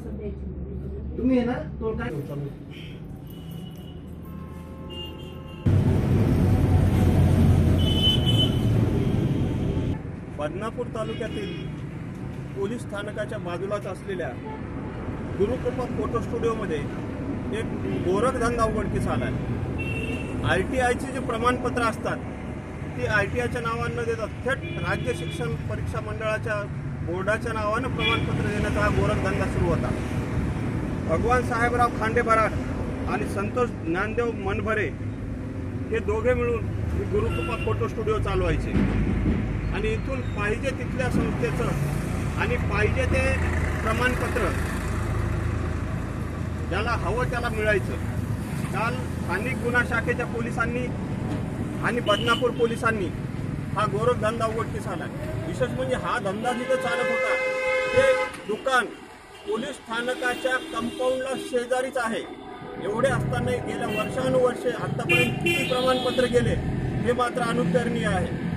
तुम्ही आहे ना तो काय? बदनापूर तालुक्यातील पोलीस स्थानकाच्या बाजूलाच असलेल्या गुरुकृपा फोटो स्टुडिओमध्ये एक गोरखधंदा उघडकीस आला आहे आय टी आयची जी प्रमाणपत्र असतात ती आय टी आयच्या नावानं देतात. थेट राज्य शिक्षण परीक्षा मंडळाच्या बोर्डाच्या नावानं प्रमाणपत्र देण्याचा हा गोरखधंदा सुरू होता. भगवान साहेबराव खांडेबराट आणि संतोष ज्ञानदेव मनभरे हे दोघे मिळून गुरुकृपा फोटो स्टुडिओ चालवायचे. आणि इथून पाहिजे तिथल्या संस्थेचं आणि पाहिजे ते प्रमाणपत्र ज्याला हवं त्याला मिळायचं. काल स्थानिक गुन्हा शाखेच्या पोलिसांनी आणि बदनापूर पोलिसांनी हा गोरखधंदा उघडकीस आला. विशेष म्हणजे हा धंदा जिथे चालत होता ते दुकान पोलीस स्थानकाच्या कंपाऊंडला शेजारीच आहे. एवढे असताना गेल्या वर्षानुवर्षे आतापर्यंत किती प्रमाणपत्र गेले हे मात्र अनुकरणीय आहे.